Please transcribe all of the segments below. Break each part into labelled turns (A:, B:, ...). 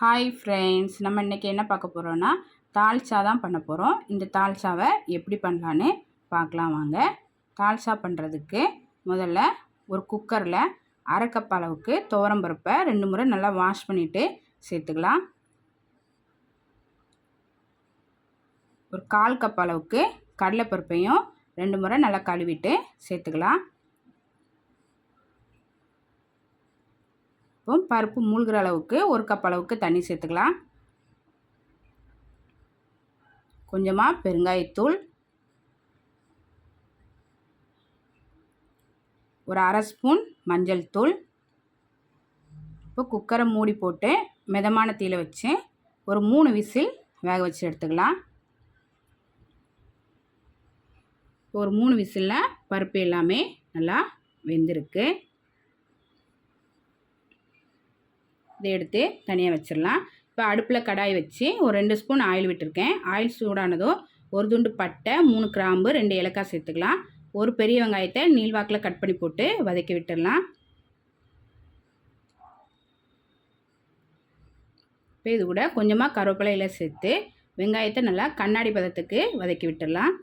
A: Hi friends நம்ம இன்றைக்கி என்ன பார்க்க போகிறோன்னா தால்சா தான் பண்ண போகிறோம் இந்த தால்சாவை எப்படி பண்ணலான்னு பார்க்கலாம் வாங்க. தால்சா பண்ணுறதுக்கு முதல்ல ஒரு குக்கரில் அரை கப் அளவுக்கு துவரம்பருப்பை ரெண்டு முறை நல்லா வாஷ் பண்ணிவிட்டு சேர்த்துக்கலாம். ஒரு கால் கப் அளவுக்கு கடலைப்பருப்பையும் ரெண்டு முறை நல்லா கழுவிட்டு சேர்த்துக்கலாம். இப்போ பருப்பு மூழ்கிற அளவுக்கு ஒரு கப் அளவுக்கு தண்ணி சேர்த்துக்கலாம். கொஞ்சமாக பெருங்காயத்தூள். ஒரு அரை ஸ்பூன் மஞ்சள் தூள். இப்போ குக்கரை மூடி போட்டு மிதமான தீயில் வச்சு ஒரு மூணு விசில் வேக வச்சு எடுத்துக்கலாம். ஒரு மூணு விசிலில் பருப்பு எல்லாமே நல்லா வெந்திருக்கு. இதை எடுத்து தனியாக வச்சிடலாம் இப்போ அடுப்பில் கடாய் வச்சு ஒரு ரெண்டு ஸ்பூன் ஆயில் விட்டுருக்கேன். ஆயில் சூடானதும் ஒரு துண்டு பட்டை மூணு கிராம்பு ரெண்டு ஏலக்காய் சேர்த்துக்கலாம். ஒரு பெரிய வெங்காயத்தை நீள்வாக்கில் கட் பண்ணி போட்டு வதக்கி விட்டுடலாம் இப்போ இது கூட கொஞ்சமாக கருவேப்பிலையில் சேர்த்து வெங்காயத்தை நல்லா கண்ணாடி பதத்துக்கு வதக்கி விட்டுடலாம்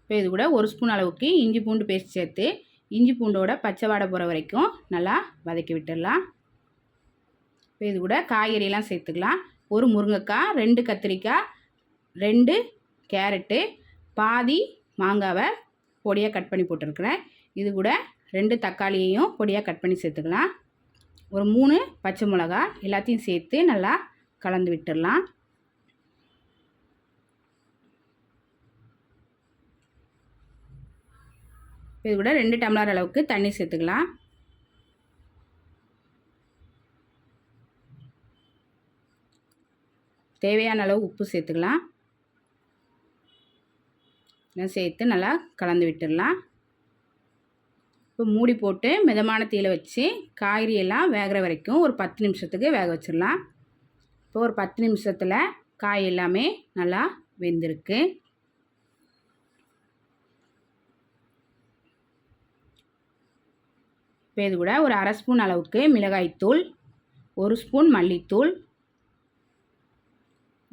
A: இப்போ இது கூட ஒரு ஸ்பூன் அளவுக்கு இஞ்சி பூண்டு பேஸ்ட் சேர்த்து இஞ்சி பூண்டோட பச்சை வாடை போகிற வரைக்கும் நல்லா வதக்கி விட்டுடலாம். இப்போ இது கூட காய்கறியெல்லாம் சேர்த்துக்கலாம். ஒரு முருங்கைக்காய் ரெண்டு கத்திரிக்காய் ரெண்டு கேரட்டு பாதி மாங்காவை பொடியாக கட் பண்ணி போட்டிருக்கிறேன். இது கூட ரெண்டு தக்காளியையும் பொடியாக கட் பண்ணி சேர்த்துக்கலாம். ஒரு மூணு பச்சை மிளகா எல்லாத்தையும் சேர்த்து நல்லா கலந்து விட்டுடலாம். இது கூட ரெண்டு டம்ளர் அளவுக்கு தண்ணி சேர்த்துக்கலாம். தேவையான அளவு உப்பு சேர்த்துக்கலாம். சேர்த்து நல்லா கலந்து விட்டுடலாம். இப்போ மூடி போட்டு மிதமான தீயில் வச்சு காய்கறி எல்லாம் வேகிற வரைக்கும் ஒரு பத்து நிமிஷத்துக்கு வேக வச்சிடலாம். இப்போ ஒரு பத்து நிமிஷத்தில் காய் எல்லாமே நல்லா வெந்திருக்கு. இப்போ இது கூட ஒரு அரை ஸ்பூன் அளவுக்கு மிளகாய்த்தூள் ஒரு ஸ்பூன் மல்லித்தூள்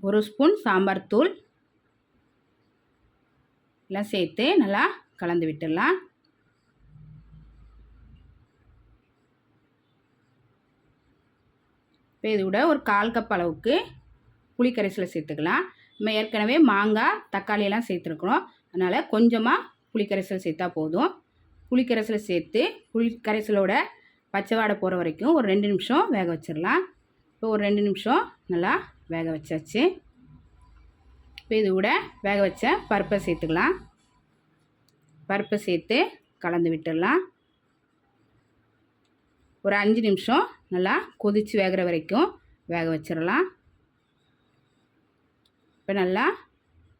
A: ஒரு ஸ்பூன் சாம்பார் தூள் எல்லாம் சேர்த்து நல்லா கலந்து விட்டுடலாம். இப்போ இது கூட ஒரு கால் கப் அளவுக்கு புளிக்கரைசலை சேர்த்துக்கலாம். நம்ம ஏற்கனவே மாங்காய் தக்காளியெல்லாம் சேர்த்துருக்குறோம். அதனால் கொஞ்சமாக புளிக்கரைசல் சேர்த்தா போதும். புளிக்கரைசலை சேர்த்து புளி கரைசலோட பச்சை வாடை போகிற வரைக்கும் ஒரு ரெண்டு நிமிஷம் வேக வச்சிடலாம் இப்போ ஒரு ரெண்டு நிமிஷம் நல்லா வேக வச்சாச்சு. இப்போ இது கூட வேக வச்ச பருப்பை சேர்த்துக்கலாம். பருப்பை சேர்த்து கலந்து விட்டுடலாம் ஒரு அஞ்சு நிமிஷம் நல்லா கொதித்து வேகிற வரைக்கும் வேக வச்சிடலாம் இப்போ நல்லா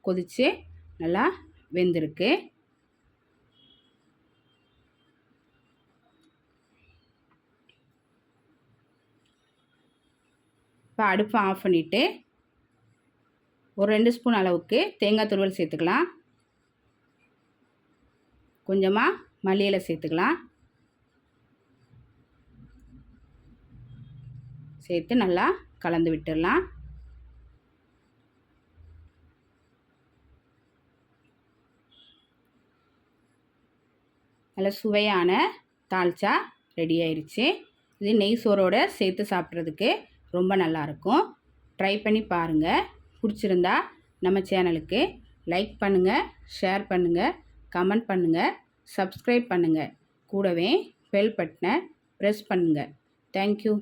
A: கொதித்து நல்லா வெந்திருக்கு. இப்போ அடுப்பை ஆஃப் பண்ணிவிட்டு ஒரு ரெண்டு ஸ்பூன் அளவுக்கு தேங்காய் துருவல் சேர்த்துக்கலாம். கொஞ்சமாக மல்லியில் சேர்த்துக்கலாம். சேர்த்து நல்லா கலந்து விட்டுடலாம். நல்ல சுவையான தால்ச்சா ரெடி ஆயிடுச்சு இது நெய் சோறோடு சேர்த்து சாப்பிட்றதுக்கு ரொம்ப நல்லாயிருக்கும். ட்ரை பண்ணி பாருங்கள் பிடிச்சிருந்தா நம்ம சேனலுக்கு லைக் பண்ணுங்கள் ஷேர் பண்ணுங்கள் கமெண்ட் பண்ணுங்கள் சப்ஸ்கிரைப் பண்ணுங்கள் கூடவே பெல் பட்டனை ப்ரெஸ் பண்ணுங்கள் தேங்க்யூ